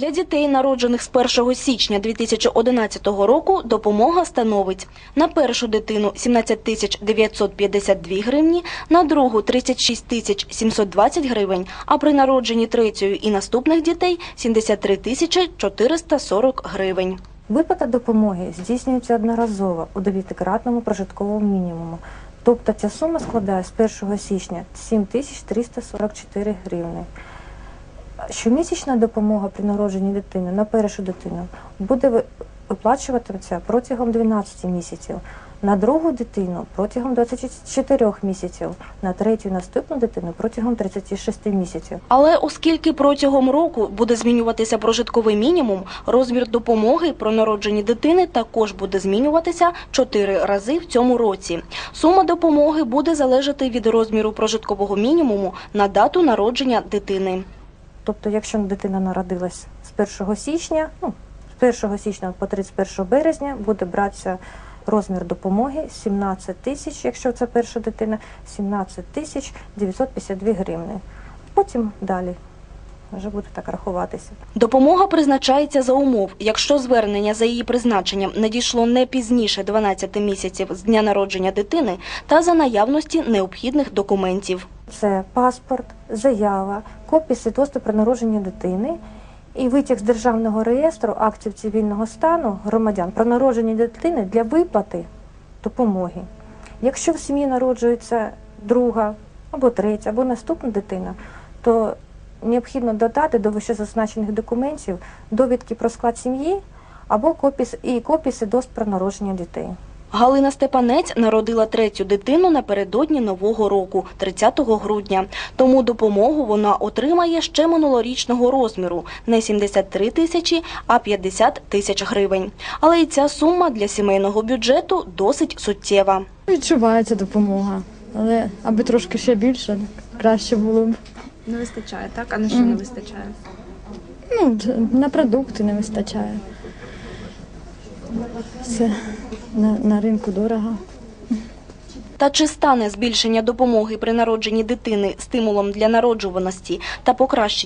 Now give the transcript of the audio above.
Для дітей, народжених з 1 січня 2011 року, допомога становить на першу дитину 17 тисяч 952 гривні, на другу 36 тисяч 720 гривень, а при народженні третьої і наступних дітей 73 тисячі 440 гривень. Виплата допомоги здійснюється одноразово у дев'ятикратному прожитковому мінімуму. Тобто ця сума складає з 1 січня 7344 гривни. Щомісячна допомога при народженні дитини на першу дитину буде ви- виплачуватися протягом 12 місяців, на другу дитину протягом 24 місяців, на третю наступну дитину протягом 36 місяців. Але оскільки протягом року буде змінюватися прожитковий мінімум, розмір допомоги про народженні дитини також буде змінюватися чотири рази в цьому році. Сума допомоги буде залежати від розміру прожиткового мінімуму на дату народження дитини. Тобто, якщо дитина народилась з 1 січня, ну, з 1 січня по 31 березня буде братися розмір допомоги 17 тисяч, якщо це перша дитина, 17 тисяч 952 гривни. Потім далі вже буде так рахуватися. Допомога призначається за умов, якщо звернення за її призначенням надійшло не пізніше 12 місяців з дня народження дитини та за наявності необхідних документів. Це паспорт, заява, копія свідоцтва про народження дитини і витяг з державного реєстру актів цивільного стану громадян про народження дитини для виплати допомоги. Якщо в сім'ї народжується друга або третя, або наступна дитина, то необхідно додати до вищезазначених документів довідки про склад сім'ї або копії, с- і копії свідоцтв про народження дітей. Галина Степанець народила третю дитину напередодні Нового року, 30 грудня. Тому допомогу вона отримає ще минулорічного розміру – не 73 тисячі, а 50 тисяч гривень. Але і ця сума для сімейного бюджету досить суттєва. Відчувається допомога, але аби трошки ще більше, краще було б. Не вистачає, так? А на що не вистачає? Ну, на продукти не вистачає. Все на, на ринку дорого. Та чи стане збільшення допомоги при народженні дитини стимулом для народжуваності та покращення